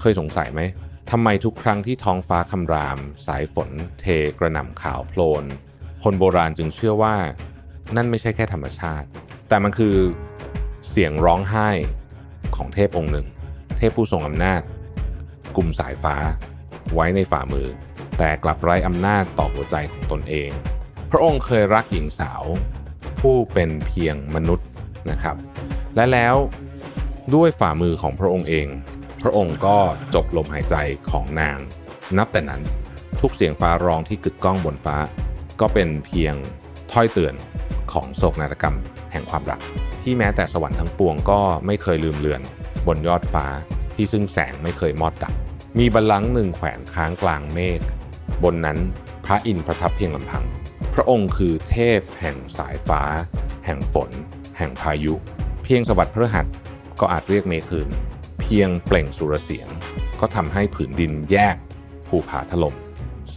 เคยสงสัยไหมทำไมทุกครั้งที่ท้องฟ้าคำราม สายฝน เทกระหน่ำขาวโพลน คนโบราณจึงเชื่อว่า นั่นไม่ใช่แค่ธรรมชาติ แต่มันคือเสียงร้องไห้ของเทพองค์หนึ่ง เทพผู้ทรงอำนาจกลุ่มสายฟ้า ไว้ในฝ่ามือ แต่กลับไร้อำนาจต่อหัวใจของตนเอง พระองค์เคยรักหญิงสาว ผู้เป็นเพียงมนุษย์นะครับ และแล้วด้วยฝ่ามือของพระองค์เอง พระองค์ก็จบลมหายใจของนาง นับแต่นั้นทุกเสียงฟ้าร้องที่กึกก้องบนฟ้า ก็เป็นเพียงถ้อยเตือนของโศกนาฏกรรมแห่งความรัก ที่แม้แต่สวรรค์ทั้งปวงก็ไม่เคยลืมเลือน บนยอดฟ้าที่ซึ่งแสงไม่เคยมอดดับ มีบัลลังก์หนึ่งแขวนค้างกลางเมฆบนนั้นพระอินทร์ประทับเพียงลำพัง พระองค์คือเทพแห่งสายฟ้า แห่งฝน แห่งพายุ เพียงสวัสดิ์พฤหัสก็อาจเรียกเมฆืน พียงเปล่งสุรเสียง ก็ทำให้ผืนดินแยกภูผาถล่ม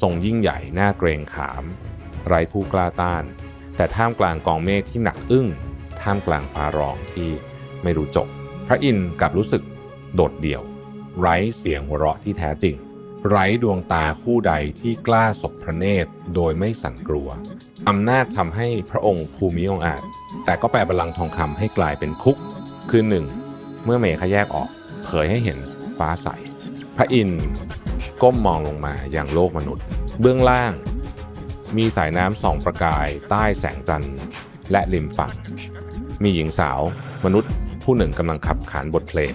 ทรงยิ่งใหญ่หน่าเกรงขาม ไร้ผู้กล้าต้าน แต่ท่ามกลางกองเมฆที่หนักอึ้ง ท่ามกลางฟ้าร้องที่ไม่รู้จบ พระอินทร์กลับรู้สึกโดดเดี่ยว ไร้เสียงหัวเราะที่แท้จริง ไร้ดวงตาคู่ใดที่กล้าสบพระเนตรโดยไม่สั่นกลัวอำนาจทำให้พระองค์ภูมิองอาจ แต่ก็แปลบัลลังก์ทองคำให้กลายเป็นคุก คือหนึ่งเมื่อเมฆแยกออก เผยให้เห็นฟ้าใส พระอินทร์ก้มมองลงมาอย่างโลกมนุษย์ เบื้องล่าง มีสายน้ำส่องประกายใต้แสงจันทร์และริมฝั่ง มีหญิงสาวมนุษย์ผู้หนึ่งกำลังขับขานบทเพลง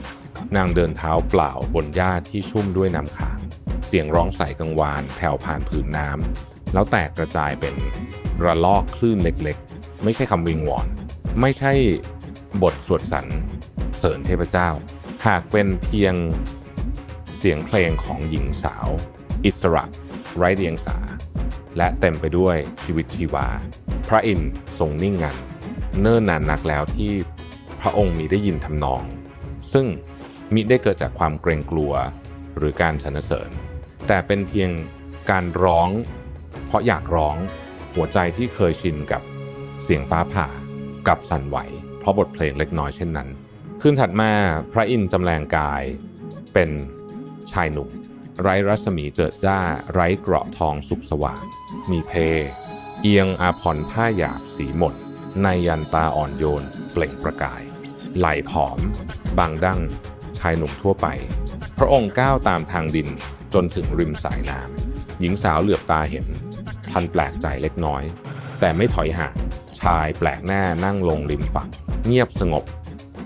นางเดินเท้าเปล่าบนหญ้าที่ชุ่มด้วยน้ำค้าง เสียงร้องใส่กังวานแผ่วผ่านผืนน้ำแล้วแตกกระจายเป็นระลอกคลื่นเล็กๆ ไม่ใช่คำวิงวอน ไม่ใช่บทสวดสรรเสริญเทพเจ้า หากเป็นเพียงเสียงเพลงของหญิงสาว อิสระไร้เดียงสา และเต็มไปด้วยชีวิตชีวา พระอินทร์ทรงนิ่งงัน เนิ่นนานนักแล้วที่พระองค์มีได้ยินทำนอง ซึ่งมิได้เกิดจากความเกรงกลัวหรือการสรรเสริญ แต่เป็นเพียงการร้อง เพราะอยากร้องหัวใจที่เคยชินกับเสียงฟ้าผ่ากับสั่นไหว เพราะบทเพลงเล็กน้อยเช่นนั้น คืนถัดมาพระอินทร์จำแรงกายเป็นชายหนุ่ม ไร้รัศมีเจิดจ้า ไร้เกราะทองสุกสว่าง มีเพ เอียงอาพรผ้าหยาบสีหมด ในยันตาอ่อนโยน เปล่งประกาย ไหลผอม บางดั้ง ชายหนุ่มทั่วไป พระองค์ก้าวตามทางดินจนถึงริมสายน้ำหญิงสาวเหลือบตาเห็นพันแปลกใจเล็กน้อย แต่ไม่ถอยห่างชายแปลกหน้านั่งลงริมฝั่งเงียบสงบ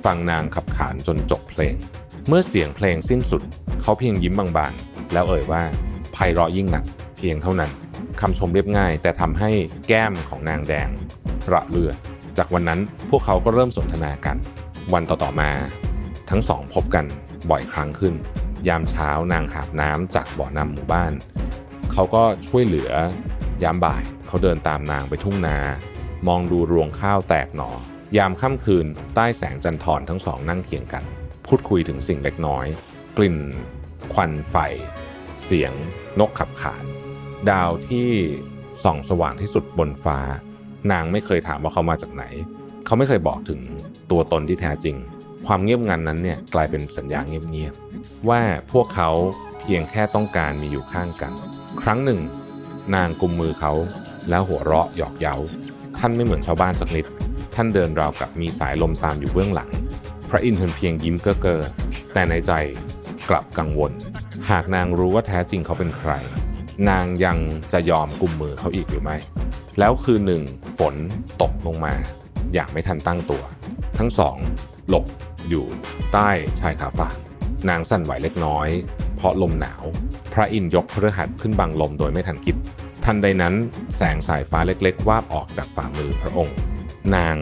ฟังนางขับขานจนจบเพลง เมื่อเสียงเพลงสิ้นสุด เขาเพียงยิ้มบางๆ แล้วเอ่ยว่าไพเราะยิ่งหนัก เพียงเท่านั้นคำชมเรียบง่าย แต่ทำให้แก้มของนางแดงระเลือ จากวันนั้นพวกเขาก็เริ่มสนทนากัน วันต่อๆมา ทั้งสองพบกันบ่อยครั้งขึ้น ยามเช้านางหาบน้ำจากบ่อน้ำหมู่บ้าน เขาก็ช่วยเหลือยามบ่าย เขาเดินตามนางไปทุ่งนา มองดูรวงข้าวแตกหนอ ยามค่ำคืนใต้แสงจันทร์ทั้งสองนั่งเคียงกัน พูดคุยถึงสิ่งเล็กน้อย กลิ่น ควันไฟ เสียง นกขับขาน ดาวที่ส่องสว่างที่สุดบนฟ้า นางไม่เคยถามว่าเขามาจากไหน เขาไม่เคยบอกถึงตัวตนที่แท้จริง ความเงียบงันนั้นเนี่ยกลายเป็นสัญญาเงียบๆว่าพวกเขาเพียงแค่ต้องการมีอยู่ข้างกัน ครั้งหนึ่ง นางกุมมือเขาแล้วหัวเราะหยอกเย้า ท่านไม่เหมือนชาวบ้านสักนิด ท่านเดินราวกับมีสายลมตามอยู่เบื้องหลัง พระอินทร์เพียงยิ้มเก้อเกอแต่ในใจกลับกังวล หากนางรู้ว่าแท้จริงเขาเป็นใคร นางยังจะยอมกุมมือเขาอีกหรือไม่ แล้วคืนหนึ่งฝนตกลงมา อย่างไม่ทันตั้งตัว ทั้งสองหลบอยู่ใต้ชายคาฝากนางสั่นไหวเล็กน้อย เพราะลมหนาว พระอินยกพฤหัสขึ้นบังลมโดยไม่ทันคิด ทันใดนั้นแสงสายฟ้าเล็กๆ วาบออกจากฝ่ามือพระองค์ นาง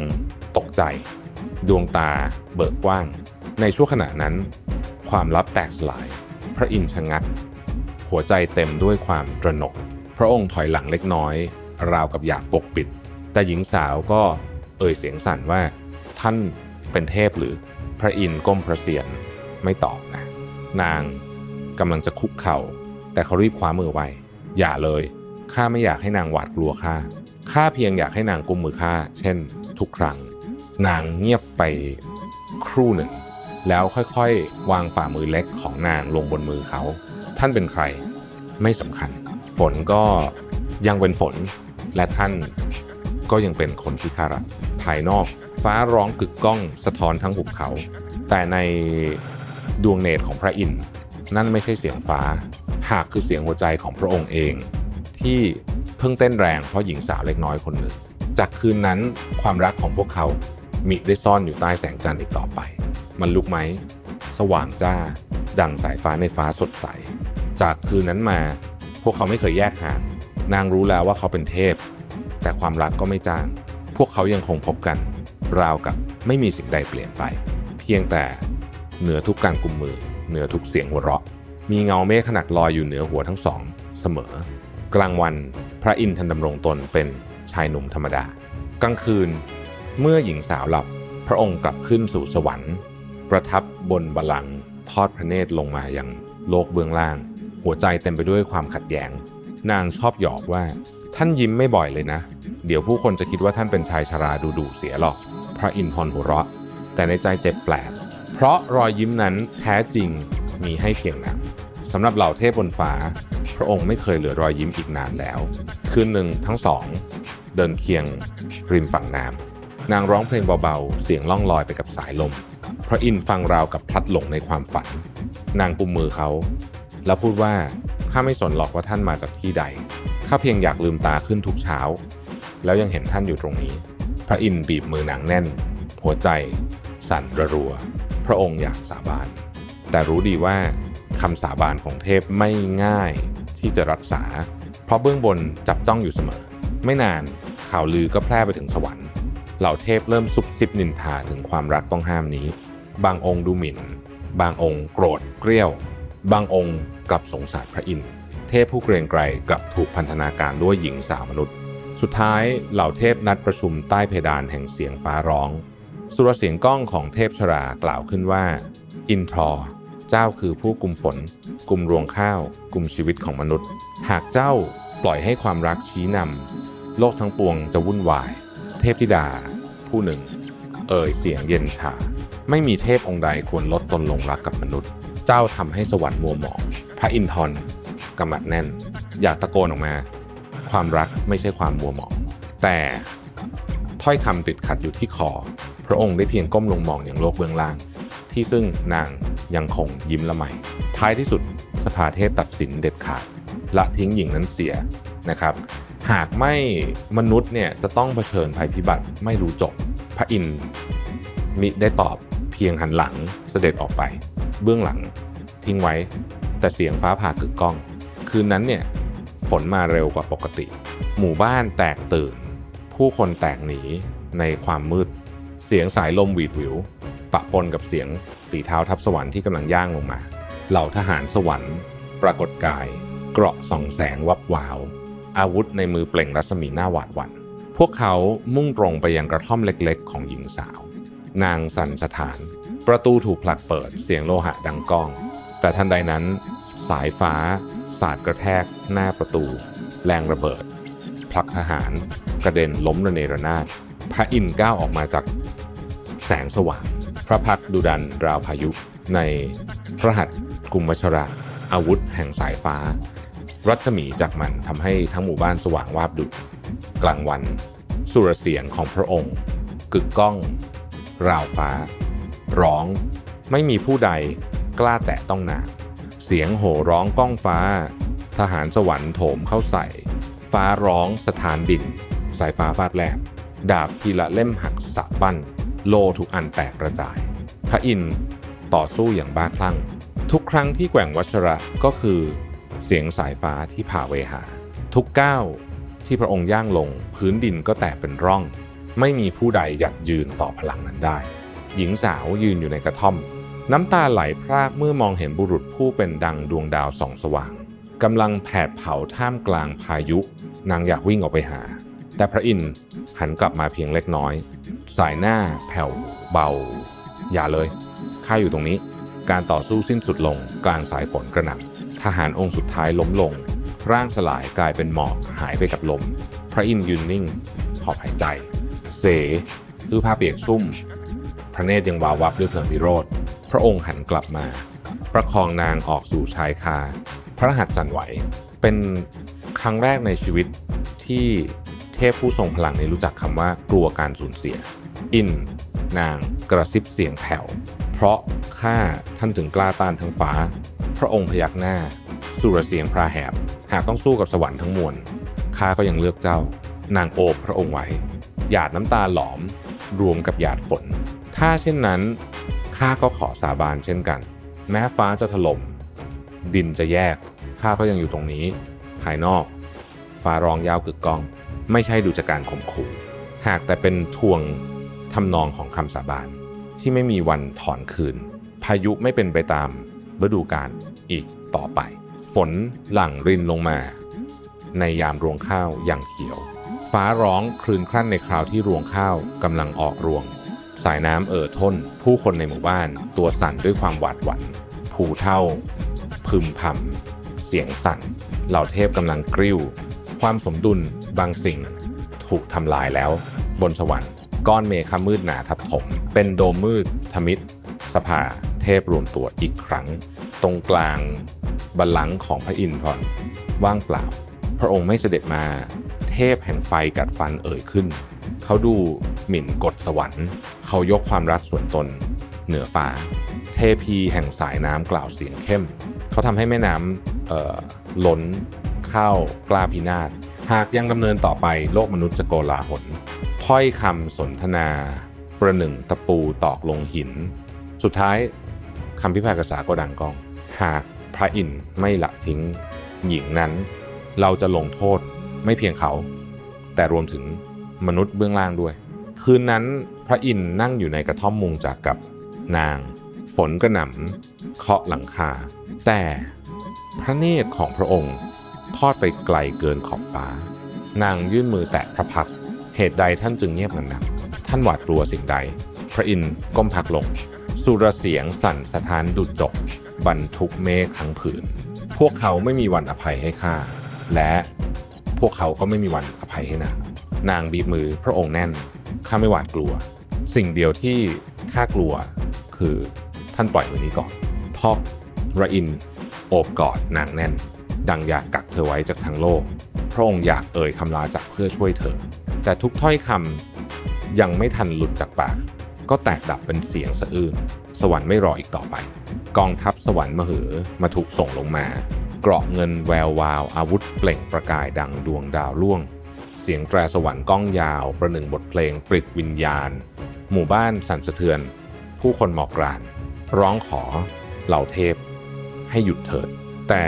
ตกใจ ดวงตาเบิกกว้าง ในช่วงขณะนั้น ความลับแตกสลาย พระอินทร์ชะงัก หัวใจเต็มด้วยความตระหนก พระองค์ถอยหลังเล็กน้อย ราวกับอยากปกปิด แต่หญิงสาวก็เอ่ยเสียงสั่นว่า ท่านเป็นเทพหรือพระอินทร์ก้มพระเศียรไม่ตอบนะ นางกำลังจะคุกเข่า แต่เขารีบคว้ามือไว้ อย่าเลยข้าไม่อยากให้นางหวาดกลัวข้า ข้าเพียงอยากให้นางกุมมือข้าเช่นทุกครั้ง นางเงียบไปครู่หนึ่ง แล้วค่อยๆ วางฝ่ามือเล็กของนางลงบนมือเขา ท่านเป็นใครไม่สำคัญ ฝนก็ยังเป็นฝน และท่านก็ยังเป็นคนที่ข้ารักภายนอกฟ้าร้องกึกก้องสะท้อนทั้งหุบเขา แต่ในดวงเนตรของพระอินทร์นั่นไม่ใช่เสียงฟ้า หากคือเสียงหัวใจของพระองค์เอง ที่ เพิ่งเต้นแรงเพราะหญิงสาวเล็กน้อยคนหนึ่ง จากคืนนั้นความรักของพวกเขามิได้ซ่อนอยู่ใต้แสงจันทร์อีกต่อไป มันลุกไหม สว่างจ้า ดังสายฟ้าในฟ้าสดใส จากคืนนั้นมา พวกเขาไม่เคยแยกห่าง นางรู้แล้วว่าเขาเป็นเทพ แต่ความรักก็ไม่จาง พวกเขายังคงพบกัน ราวกับไม่มีสิ่งใดเปลี่ยนไป เพียงแต่เหนือทุกการกุมมือ เหนือทุกเสียงหัวเราะ มีเงาเมฆขนาดลอยอยู่เหนือหัวทั้งสอง เสมอ กลางวัน พระอินทร์ทันดำรงตนเป็นชายหนุ่มธรรมดา กลางคืนเมื่อหญิงสาวหลับพระองค์กลับขึ้นสู่สวรรค์ ประทับบนบัลลังก์ทอดพระเนตรลงมาอยังโลกเบื้องล่าง หัวใจเต็มไปด้วยความขัดแย้ง นางชอบหยอกว่า ท่านยิ้มไม่บ่อยเลยนะ เดี๋ยวผู้คนจะคิดว่าท่านเป็นชายชราดูดุเสียหรอก พระอินทร์หัวเราะ แต่ในใจเจ็บแปลก เพราะรอยยิ้มนั้นแท้จริงมีให้เพียงนางสำหรับเหล่าเทพบนฟ้า ระองค์ไม่เคยเหลือรอยยิ้มอีกนานแล้ว คืนหนึ่งทั้งสอง เดินเคียงริมฝั่งน้ำนางร้องเพลงเบาๆ เสียงล่องลอยไปกับสายลม พระอินทร์ฟังราวกับพลัดหลงในความฝัน นางกุมมือเขา แล้วพูดว่าข้าไม่สนหรอกว่าท่านมาจากที่ใดข้าเพียงอยากลืมตาขึ้นทุกเช้า แล้วยังเห็นท่านอยู่ตรงนี้ พระอินทร์บีบมือนางแน่น หัวใจ สั่นระรัว พระองค์อยากสาบาน แต่รู้ดีว่าคำสาบานของเทพไม่ง่าย ที่จะรักษา เพราะเบื้องบนจับจ้องอยู่เสมอ ไม่นานข่าวลือก็แพร่ไปถึงสวรรค์เหล่าเทพเริ่มซุบซิบนินทาถึงความรักต้องห้ามนี้ บางองค์ดูหมิ่น บางองค์โกรธเกรี้ยว บางองค์กลับสงสารพระอินทร์เทพผู้เกรงไกรกลับถูกพันธนาการด้วยหญิงสาวมนุษย์ สุดท้ายเหล่าเทพนัดประชุมใต้เพดานแห่งเสียงฟ้าร้อง สุรเสียงก้องของเทพชรากล่าวขึ้นว่า อินทรอ เจ้าคือผู้กลุ่มฝนกลุ่มรวงข้าวกลุ่มชีวิตของมนุษย์ หากเจ้าปล่อยให้ความรักชี้นำโลกทั้งปวงจะวุ่นวาย เทพธิดา ผู้หนึ่ง เอ่ยเสียงเย็นชา ไม่มีเทพองค์ใดควรลดตนลงรักกับมนุษย์ เจ้าทำให้สวรรค์มัวหมอง พระอินทร์กำมัดแน่น อยากตะโกนออกมา ความรักไม่ใช่ความมัวหมอง แต่ถ้อยคำติดขัดอยู่ที่คอ พระองค์ได้เพียงก้มลงมองอย่างโลกเบื้องล่าง ที่ซึ่งนาง ยังคงยิ้มละไมท้ายที่สุดสภาเทพตัดสินเด็ดขาดละทิ้งหญิงนั้นเสียนะครับ หากไม่มนุษย์เนี่ยจะต้องเผชิญภัยพิบัติไม่รู้จบ พระอินทร์มิได้ตอบเพียงหันหลังเสด็จออกไป เบื้องหลังทิ้งไว้ แต่เสียงฟ้าผ่ากึกก้อง คืนนั้นเนี่ยฝนมาเร็วกว่าปกติ หมู่บ้านแตกตื่น ผู้คนแตกหนีในความมืด เสียงสายลมหวีดหวิวปะปนกับเสียง ฝีเท้าทับสวรรค์ที่กำลังย่างลงมา เหล่าทหารสวรรค์ ปรากฏกาย เกราะส่องแสงวับวาว อาวุธในมือเปล่งรัศมีหน้าหวาดหวัน่นพวกเขามุ่งตรงไปยังกระท่อมเล็กๆ ของหญิงสาว นางสันสถาน ประตูถูกผลักเปิดเสียงโลหะดังก้อง แต่ทันใดนั้น สายฟ้า สาดกระแทก หน้าประตู แรงระเบิดผลักทหาร กระเด็นล้มระเนระนาดพระอินทร์ก้าวออกมาจากแสงสว่าง ระพักตร์ดุดันราวพายุ ในพระหัตถ์กุมวชระ อาวุธแห่งสายฟ้า รัศมีจากมันทำให้ทั้งหมู่บ้านสว่างวาบดุกลางวัน สุรเสียงของพระองค์ กึกก้อง ราวฟ้า ร้องไม่มีผู้ใดกล้าแตะต้องนางเสียงโห่ร้องก้องฟ้า ทหารสวรรค์โถมเข้าใส่ ฟ้าร้องสถานดิน สายฟ้าฟาดแลบดาบทีละเล่มหักสะบั้น โลทุกอันแตกกระจาย พระอินทร์ต่อสู้อย่างบ้าคลั่ง ทุกครั้งที่แกว่งวัชระก็คือเสียงสายฟ้าที่ผ่าเวหา ทุกก้าวที่พระองค์ย่างลง พื้นดินก็แตกเป็นร่อง ไม่มีผู้ใดหยัดยืนต่อพลังนั้นได้ หญิงสาวยืนอยู่ในกระท่อม น้ำตาไหลพรากเมื่อมองเห็นบุรุษผู้เป็นดังดวงดาวส่องสว่างกำลังแผดเผาท่ามกลางพายุ นางอยากวิ่งออกไปหา แต่พระอินทร์หันกลับมาเพียงเล็กน้อย สายหน้าแผ่วเบา อย่าเลย ข้าอยู่ตรงนี้ การต่อสู้สิ้นสุดลงกลางสายฝนกระหน่ำทหารองค์สุดท้ายล้มลง ร่างสลายกลายเป็นหมอกหายไปกับลม พระอินทร์ยืนนิ่ง หอบหายใจ เสคือผ้าเปียกชุ่ม พระเนตรยังวาววับด้วยเพลิงพิโรธพระองค์หันกลับมา ประคองนางออกสู่ชายคา พระหัตถ์สั่นไหว เป็นครั้งแรกในชีวิตที่ เทพผู้ทรงพลังนี้รู้จักคำว่ากลัวการสูญเสีย อิน นางกระซิบเสียงแผ่ว เพราะข้าท่านถึงกล้าต้านทั้งฟ้า พระองค์พยักหน้า สุรเสียงพราแหบ หากต้องสู้กับสวรรค์ทั้งมวลข้าก็ยังเลือกเจ้า นางโอบพระองค์ไว้ หยาดน้ำตาหลอม รวมกับหยาดฝน ถ้าเช่นนั้นข้าก็ขอสาบานเช่นกัน แม้ฟ้าจะถล่มดินจะแยกข้าก็ยังอยู่ตรงนี้ ภายนอก ฟ้าร้องยาวกึกก้อง ไม่ใช่ดูจากการข่มขู่หากแต่เป็นทวงทำนองของคำสาบานที่ไม่มีวันถอนคืน พายุไม่เป็นไปตามฤดูกาลอีกต่อไป ฝนหลั่งรินลงมา ในยามรวงข้าวอย่างเขียว ฟ้าร้องคลื่นครั่นในคราวที่รวงข้าวกำลังออกรวง สายน้ำเอ่อท้น ผู้คนในหมู่บ้าน ตัวสั่นด้วยความหวาดหวัน่นผูเท่า พึมพำเสียงสั่น เหล่าเทพกำลังกริ้ว ความสมดุล บางสิ่งถูกทำลายแล้ว บนสวรรค์ก้อนเมฆมืดหนาทับถม เป็นโดมมืดทมิตรสภาเทพรวมตัวอีกครั้ง ตรงกลางบัลลังก์ของพระอินทร์พรว่างเปล่า พระองค์ไม่เสด็จมา เทพแห่งไฟกัดฟันเอ่ยขึ้น เขาดูหมิ่นกฎสวรรค์ เขายกความรักส่วนตน เหนือฟ้า เทพีแห่งสายน้ำกล่าวเสียงเข้ม เขาทำให้แม่น้ำเอ่อล้นเข้ากล้าพินาศ หากยังดำเนินต่อไปโลกมนุษย์จะโกลาหลถ้อยคำสนทนา ประหนึ่งตะปูตอกลงหิน สุดท้ายคำพิพากษาก็ดังก้อง หากพระอินทร์ไม่ละทิ้งหญิงนั้น เราจะลงโทษไม่เพียงเขา แต่รวมถึงมนุษย์เบื้องล่างด้วย คืนนั้นพระอินทร์นั่งอยู่ในกระท่อมมุงจากกับนาง ฝนกระหน่ำเคาะหลังคา แต่พระเนตรของพระองค์ ทอดไปไกลเกินขอบฟ้า นางยื่นมือแตะพระพัก เหตุใดท่านจึงเงียบงันนักท่านหวาดกลัวสิ่งใด พระอินทร์ก้มพักลง สุรเสียงสั่นสะท้านดุจจบบรรทุกเมฆทั้งผืน พวกเขาไม่มีวันอภัยให้ข้า และพวกเขาก็ไม่มีวันอภัยให้นาง นางบีบมือพระองค์แน่น ข้าไม่หวาดกลัว สิ่งเดียวที่ข้ากลัว คือท่านปล่อยมือนี้ก่อน เพราะระอินทร์โอบกอดนางแน่น ดังอยากกักเธอไว้จากทั้งโลก พระองค์อยากเอ่ยคำลาจากเพื่อช่วยเธอ แต่ทุกถ้อยคำยังไม่ทันหลุดจากปาก ก็แตกดับเป็นเสียงสะอื้นสวรรค์ไม่รออีกต่อไป กองทัพสวรรค์มหือมาถูกส่งลงมา เกราะเงินแวววาว อาวุธเปล่งประกายดังดวงดาวล่วง เสียงแตรสวรรค์ก้องยาว ประหนึ่งบทเพลงปลิดวิญญาณ หมู่บ้านสั่นสะเทือน ผู้คนหมอกราน ร้องขอเหล่าเทพ ให้หยุดเถิด แต่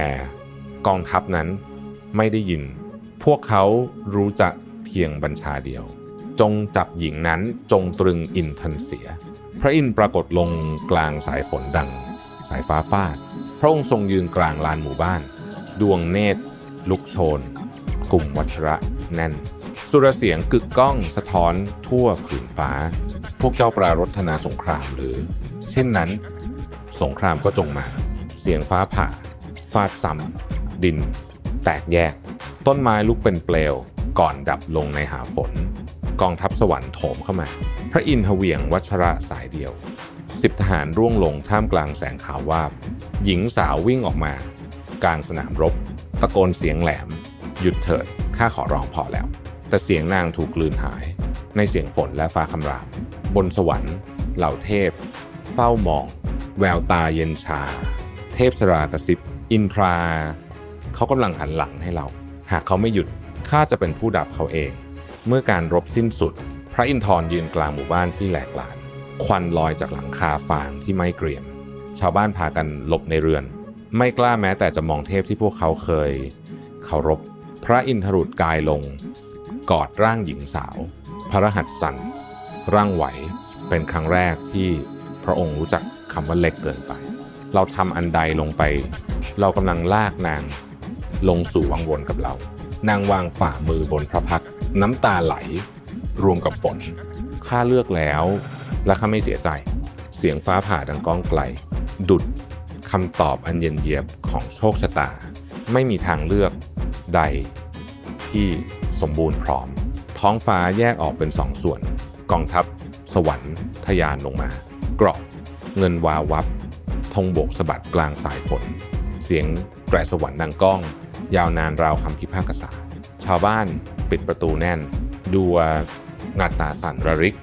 กองทัพนั้นไม่ได้ยิน พวกเขารู้จักเพียงบัญชาเดียว จงจับหญิงนั้นจงตรึงอินทันเสีย พระอินทร์ปรากฏลงกลางสายฝนดัง สายฟ้าฟาด พระองค์ทรงยืนกลางลานหมู่บ้าน ดวงเนตร ลุกโชน กลุ่มวัชระแน่น สุรเสียงกึกก้องสะท้อนทั่วผืนฟ้า พวกเจ้าปรารถนาสงครามหรือ เช่นนั้น สงครามก็จงมา เสียงฟ้าผ่าฟาดซ้ำ ดิน แตกแยก ต้นไม้ลุกเป็นเปลว ก่อนดับลงในหาฝน กองทัพสวรรค์โถมเข้ามา พระอินทร์เหวี่ยงวัชระสายเดียวสิบทหารร่วงลงท่ามกลางแสงขาววาบ หญิงสาววิ่งออกมา กลางสนามรบ ตะโกนเสียงแหลม หยุดเถิดข้าขอร้องพอแล้ว แต่เสียงนางถูกกลืนหาย ในเสียงฝนและฟ้าคำราม บนสวรรค์ เหล่าเทพ เฝ้ามอง แววตาเย็นชา เทพสรากระซิบ อินทรา เขากำลังหันหลังให้เรา หากเขาไม่หยุดข้าจะเป็นผู้ดับเขาเอง เมื่อการรบสิ้นสุด พระอินทร์ยืนกลางหมู่บ้านที่แหลกลาน ควันลอยจากหลังคาฟางที่ไม่เกรียม ชาวบ้านพากันหลบในเรือน ไม่กล้าแม้แต่จะมองเทพที่พวกเขาเคยเคารพ พระอินทรุดกายลง กอดร่างหญิงสาว พระรหัสสั่นร่างไหวเป็นครั้งแรกที่พระองค์รู้จักคำว่าเล็กเกินไป เราทำอันใดลงไป เรากำลังลากนาง ลงสู่วังวนกับเรา นางวางฝ่ามือบนพระพัก น้ำตาไหล รวมกับฝนข้าเลือกแล้วและข้าไม่เสียใจ เสียงฟ้าผ่าดังก้องไกล ดุดคำตอบอันเย็นเยียบของโชคชะตา ไม่มีทางเลือกใด ที่สมบูรณ์พร้อม ท้องฟ้าแยกออกเป็นสองส่วน กองทัพ สวรรค์ทยานลงมา เกราะเงินวาววับธงโบกสะบัดกลางสายฝนเสียงแตรสวรรค์ดังก้อง ยาวนานราวคำพิพากษา ชาวบ้านปิดประตูแน่น ดูงาตาสั่นระริก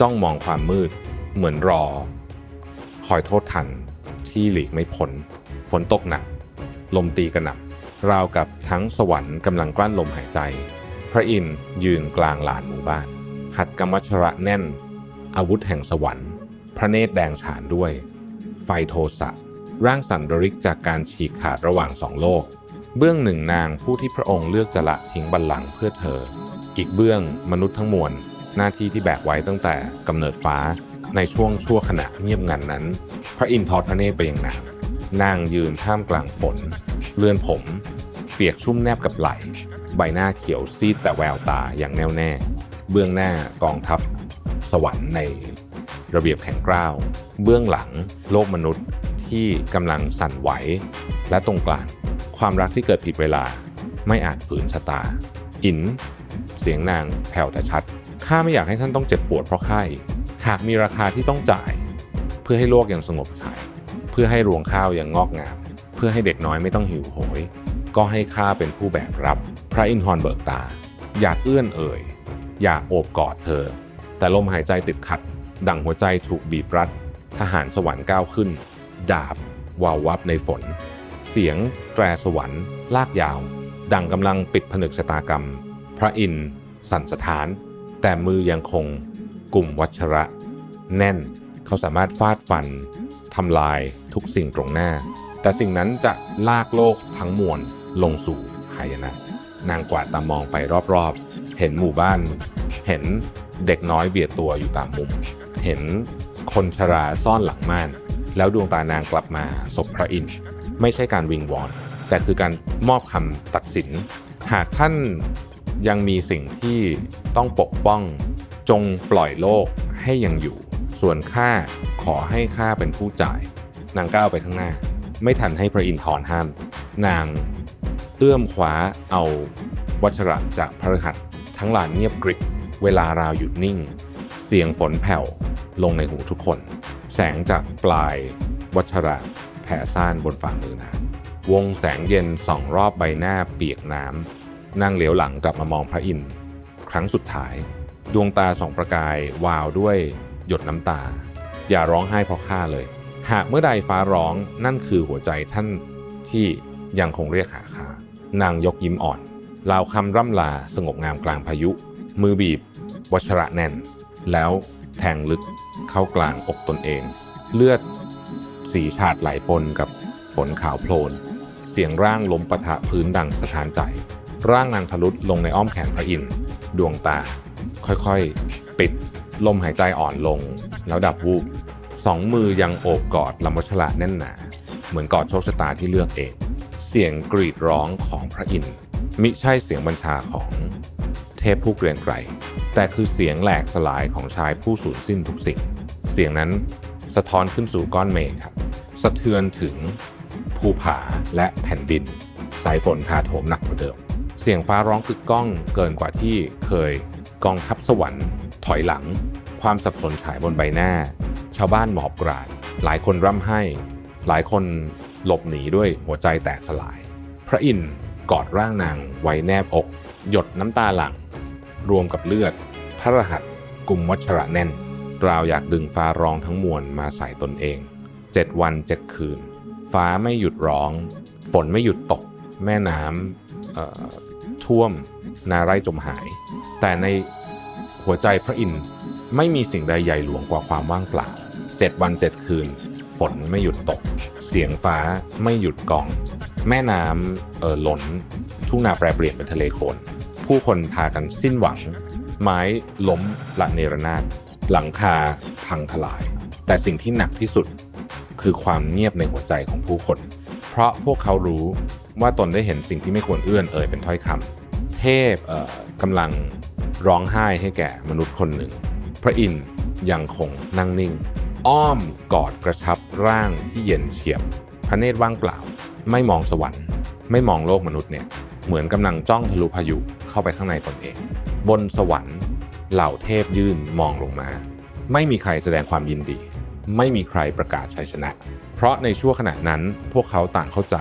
จ้องมองความมืด เหมือนรอ คอยโทษทันที่หลีกไม่พ้นฝนตกหนัก ลมตีกระหน่ำราวกับทั้งสวรรค์กำลังกลั้นลมหายใจ พระอินทร์ยืนกลางลานหมู่บ้านหัดกำมัชระแน่น อาวุธแห่งสวรรค์ พระเนตรแดงฉานด้วย ไฟโทสะร่างสันดริกจากการฉีกขาดระหว่างสองโลก เบื้องหนึ่งนางผู้ที่พระองค์เลือกจะละทิ้งบัลลังก์เพื่อเธอ อีกเบื้องมนุษย์ทั้งมวลหน้าที่ที่แบกไว้ตั้งแต่กำเนิดฟ้า ในช่วงชั่วขณะเงียบงันนั้น พระอินทร์ทอดพระเนตรไปยังนางนางยืนท่ามกลางฝน เลื่อนผม เปียกชุ่มแนบกับไหล ใบหน้าเขียวซีดแต่แววตาอย่างแน่วแน่ เบื้องหน้ากองทัพ สวรรค์ในระเบียบแข็งกร้าว เบื้องหลัง โลกมนุษย์ที่กำลังสั่นไหว และตรงกลาง ความรักที่เกิดผิดเวลา ไม่อาจฝืนชะตา อิน เสียงนางแผ่วแต่ชัด ข้าไม่อยากให้ท่านต้องเจ็บปวดเพราะไข้หากมีราคาที่ต้องจ่าย เพื่อให้โลกยังสงบฉายเพื่อให้รวงข้าวยังงอกงาม เพื่อให้เด็กน้อยไม่ต้องหิวโหย ก็ให้ข้าเป็นผู้แบกรับ พระอินทร์เบิกตา อยากเอื้อนเอ่ย อยากโอบกอดเธอ แต่ลมหายใจติดขัด ดั่งหัวใจถูกบีบรัด ทหารสวรรค์ก้าวขึ้น ดาบวาววับในฝน เสียงแตรสวรรค์ลากยาว ดังกำลังปิดผนึกชะตากรรม พระอินทร์สั่นสถาน แต่มือยังคงกลุ่มวัชระ แน่นเขาสามารถฟาดฟันทำลายทุกสิ่งตรงหน้า แต่สิ่งนั้นจะลากโลกทั้งมวลลงสู่หายนะ นางกวาดตามองไปรอบๆ เห็นหมู่บ้าน เห็นเด็กน้อยเบียดตัวอยู่ตามมุม เห็นคนชราซ่อนหลังม่าน แล้วดวงตานางกลับมาศพพระอินทร์ ไม่ใช่การวิงวอนแต่คือการมอบคำตัดสิน หากท่านยังมีสิ่งที่ต้องปกป้องจงปล่อยโลกให้ยังอยู่ ส่วนข้าขอให้ข้าเป็นผู้จ่าย นางก้าวไปข้างหน้า ไม่ทันให้พระอินทร์ถอนห้าม นางเอื้อมคว้าเอาวัชระจากพระหัสทั้งลานเงียบกริบเวลาราวหยุดนิ่ง เสียงฝนแผ่วลงในหูทุกคน แสงจากปลายวัชระ ผ่ซ่านบนฝ่ามือนางวงแสงเย็นส่องรอบใบหน้าเปียกน้ำนางเหลียวหลังกลับมามองพระอินทร์ครั้งสุดท้าย ดวงตาส่องประกายวาวด้วยหยดน้ำตา อย่าร้องไห้เพราะข้าเลย หากเมื่อใดฟ้าร้องนั่นคือหัวใจท่านที่ยังคงเรียกหาข้านางยกยิ้มอ่อนลาวคำร่ำลาสงบงามกลางพายุ มือบีบ วัชระแน่น แล้วแทงลึกเข้ากลางอกตนเอง เลือด สีฉาดไหลปนกับฝนขาวโพลน เสียงร่างล้มปะทะพื้นดังสะท้านใจ ร่างนางทะลุลงในอ้อมแขนพระอินทร์ดวงตา ค่อยๆ ปิด ลมหายใจอ่อนลง แล้วดับวูบสองมือยังโอบกอดลำวัชระแน่นหนา เหมือนกอดโชคชะตาที่เลือกเอง เสียงกรีดร้องของพระอินทร์มิใช่เสียงบัญชาของเทพผู้เกรียงไกรแต่คือเสียงแหลกสลายของชายผู้สูญสิ้นทุกสิ่ง เสียงนั้นสะท้อนขึ้นสู่ก้อนเมฆครับ สะเทือนถึงภูผาและแผ่นดิน สายฝนถาโถมหนักกว่าเดิม เสียงฟ้าร้องกึกก้องเกินกว่าที่เคยกองทัพสวรรค์ ถอยหลัง ความสับสนฉายบนใบหน้า ชาวบ้านหมอบกราด หลายคนร่ำไห้ หลายคนหลบหนีด้วยหัวใจแตกสลาย พระอินทร์กอดร่างนางไว้แนบอก หยดน้ำตาหลั่งรวมกับเลือด พระรหัสกุมวัชระแน่น ราวอยากดึงฟ้าร้องทั้งมวลมาใส่ตนเอง เจ็ดวันเจ็ดคืน ฟ้าไม่หยุดร้อง ฝนไม่หยุดตก แม่น้ำท่วมนาไร่จมหาย แต่ในหัวใจพระอินทร์ไม่มีสิ่งใดใหญ่หลวงกว่าความว่างเปล่าเจ็ดวันเจ็ดคืน ฝนไม่หยุดตก เสียงฟ้าไม่หยุดกอง แม่น้ำเอ่อล้นทุ่งนาแปรเปลี่ยนเป็นทะเลโคลนผู้คนพากันสิ้นหวัง ไม้ล้มละเนรนาดหลังคาพังทลาย แต่สิ่งที่หนักที่สุด คือความเงียบในหัวใจของผู้คน เพราะพวกเขารู้ว่าตนได้เห็นสิ่งที่ไม่ควรเอื้อนเอ่ยเป็นถ้อยคำ เทพเอ่อกำลังร้องไห้ให้แก่มนุษย์คนหนึ่ง พระอินทร์ยังคงนั่งนิ่ง อ้อมกอดกระชับร่างที่เย็นเฉียบ พระเนตรว่างเปล่า ไม่มองสวรรค์ ไม่มองโลกมนุษย์เนี่ย เหมือนกำลังจ้องทะลุพายุเข้าไปข้างในตนเอง บนสวรรค์เหล่าเทพยื่นมองลงมา ไม่มีใครแสดงความยินดี ไม่มีใครประกาศชัยชนะ เพราะในช่วงขณะนั้นพวกเขาต่างเข้าใจ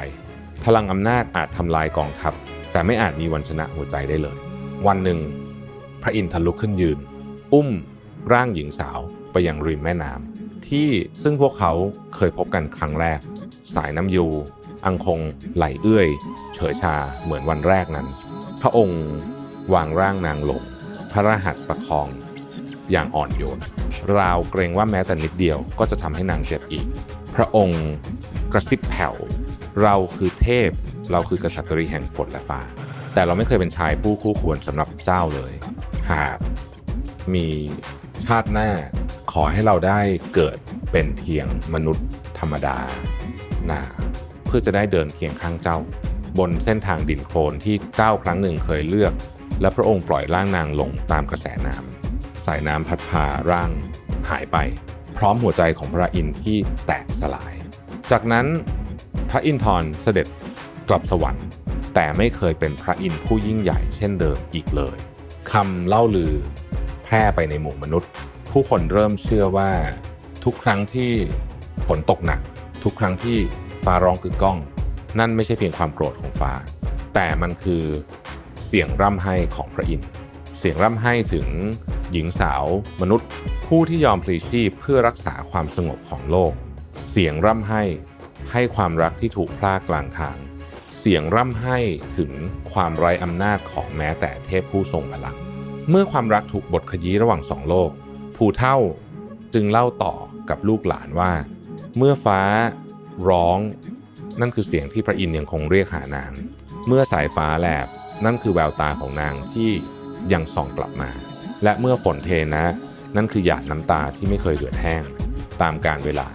พลังอำนาจอาจทำลายกองทัพ แต่ไม่อาจมีวันชนะหัวใจได้เลย วันหนึ่ง พระอินทร์ทะลุขึ้นยืน อุ้ม ร่างหญิงสาวไปยังริมแม่น้ำที่ซึ่งพวกเขาเคยพบกันครั้งแรก สายน้ำยู อังคง ไหลเอื้อย เฉยชาเหมือนวันแรกนั้น พระองค์วางร่างนางลงพระรหัสประคอง อย่างอ่อนโยน ราวเกรงว่าแม้แต่นิดเดียวก็จะทำให้นางเจ็บอีก พระองค์กระซิบแผ่ว เราคือเทพ เราคือกษัตริย์แห่งฝนและฟ้า แต่เราไม่เคยเป็นชายผู้คู่ควรสำหรับเจ้าเลย หากมีชาติหน้าขอให้เราได้เกิดเป็นเพียงมนุษย์ธรรมดานาเพื่อจะได้เดินเคียงข้างเจ้า บนเส้นทางดินโคลนที่เจ้าครั้งหนึ่งเคยเลือก และพระองค์ปล่อยร่างนางลงตามกระแสน้ำสายน้ำพัดพาร่าง หายไป พร้อมหัวใจของพระอินทร์ที่แตกสลาย จากนั้นพระอินทร์เสด็จกลับสวรรค์ แต่ไม่เคยเป็นพระอินทร์ผู้ยิ่งใหญ่เช่นเดิมอีกเลยคำเล่าลือแพร่ไปในหมู่มนุษย์ ผู้คนเริ่มเชื่อว่าทุกครั้งที่ฝนตกหนัก ทุกครั้งที่ฟ้าร้องกึกก้อง นั่นไม่ใช่เพียงความโกรธของฟ้า แต่มันคือเสียงร่ำไห้ของพระอินทร์เสียงร่ำไห้ถึงหญิงสาวมนุษย์ ผู้ที่ยอมพลีชีพเพื่อรักษาความสงบของโลก เสียงร่ำไห้ให้ความรักที่ถูกพลากกลางทาง เสียงร่ำไห้ถึงความไร้อำนาจของแม้แต่เทพผู้ทรงพลัง เมื่อความรักถูกบดขยี้ระหว่างสองโลก ผู้เท่าจึงเล่าต่อกับลูกหลานว่า เมื่อฟ้าร้อง นั่นคือเสียงที่พระอินทร์ยังคงเรียกหานาง เมื่อสายฟ้าแลบนั่นคือแววตาของนางที่ยังส่องกลับมา และเมื่อฝนเทนะ นั่นคือหยาดน้ำตาที่ไม่เคยเหือดแห้ง ตามการเวลา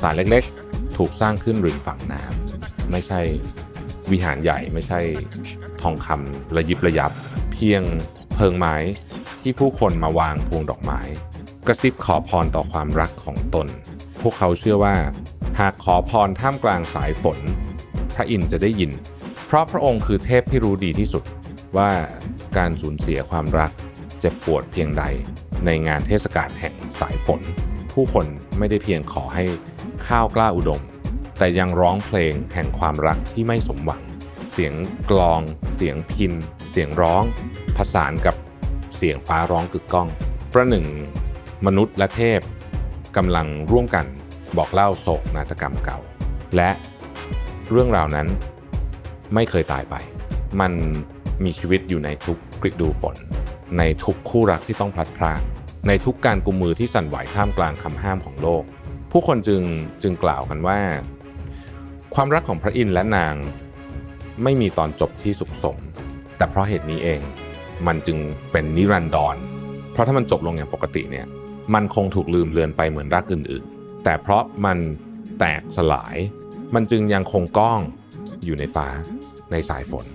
สารเล็กๆ ถูกสร้างขึ้นริมฝั่งน้ำไม่ใช่วิหารใหญ่ไม่ใช่ทองคำระยิบระยับ เพียงเพิงไม้ที่ผู้คนมาวางพวงดอกไม้ กระซิบขอพรต่อความรักของตน พวกเขาเชื่อว่า หากขอพรท่ามกลางสายฝน พระอินทร์จะได้ยิน เพราะพระองค์คือเทพที่รู้ดีที่สุดว่าการสูญเสียความรักเจ็บปวดเพียงใด ในงานเทศกาลแห่งสายฝน ผู้คนไม่ได้เพียงขอให้ข้าวกล้าอุดม แต่ยังร้องเพลงแห่งความรักที่ไม่สมหวัง เสียงกลอง เสียงพิน เสียงร้องผสานกับเสียงฟ้าร้องกึกก้อง ประหนึ่ง มนุษย์และเทพกำลังร่วมกันบอกเล่าโศกนาฏกรรมเก่า และเรื่องราวนั้นไม่เคยตายไป มันมีชีวิตอยู่ในทุกฤดูฝน ในทุกคู่รักที่ต้องพลัดพรากในทุกการกุมมือที่สั่นไหวท่ามกลางคำห้ามของโลก ผู้คนจึงจึงกล่าวกันว่า ความรักของพระอินทร์และนางไม่มีตอนจบที่สุขสม แต่เพราะเหตุนี้เองมันจึงเป็นนิรันดร เพราะถ้ามันจบลงอย่างปกติเนี่ยมันคงถูกลืมเลือนไปเหมือนรักอื่นๆ แต่เพราะมันแตกสลาย มันจึงยังคงก้องอยู่ในฟ้าในสายฝน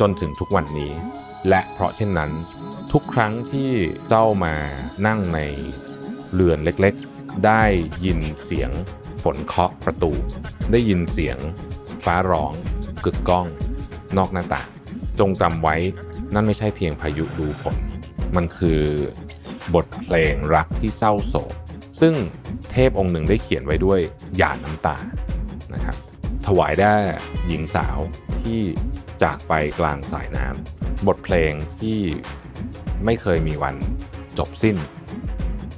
จนถึงทุกวันนี้ และเพราะเช่นนั้น ทุกครั้งที่เจ้ามานั่งในเรือนเล็กๆ ได้ยินเสียงฝนเคาะประตู ได้ยินเสียงฟ้าร้องกึกก้อง นอกหน้าต่างจงจำไว้นั่นไม่ใช่เพียงพายุดูฝน มันคือบทเพลงรักที่เศร้าโศก ซึ่งเทพองค์หนึ่งได้เขียนไว้ด้วยหยาดน้ำตานะครับถวายแด่หญิงสาวที่จากไปกลางสายน้ำบทเพลงที่ ไม่เคยมีวันจบสิ้น